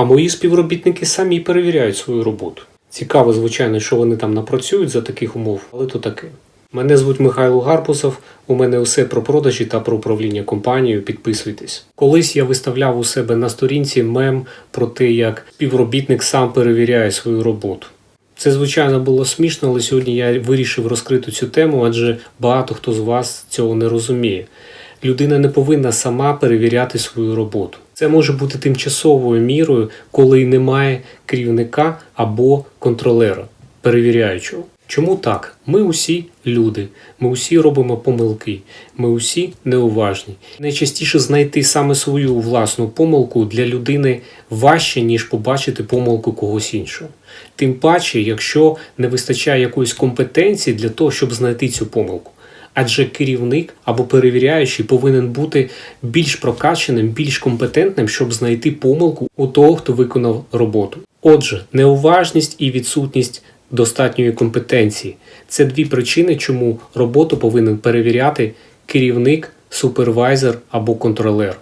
А мої співробітники самі перевіряють свою роботу. Цікаво, звичайно, що вони там напрацюють за таких умов, але то таке. Мене звуть Михайло Гарбусов. У мене усе про продажі та про управління компанією. Підписуйтесь. Колись я виставляв у себе на сторінці мем про те, як співробітник сам перевіряє свою роботу. Це, звичайно, було смішно, але сьогодні я вирішив розкрити цю тему, адже багато хто з вас цього не розуміє. Людина не повинна сама перевіряти свою роботу. Це може бути тимчасовою мірою, коли немає керівника або контролера, перевіряючого. Чому так? Ми усі люди, ми усі робимо помилки, ми усі неуважні. Найчастіше знайти саме свою власну помилку для людини важче, ніж побачити помилку когось іншого. Тим паче, якщо не вистачає якоїсь компетенції для того, щоб знайти цю помилку. Адже керівник або перевіряючий повинен бути більш прокаченим, більш компетентним, щоб знайти помилку у того, хто виконав роботу. Отже, неуважність і відсутність достатньої компетенції це дві причини, чому роботу повинен перевіряти керівник, супервайзер або контролер.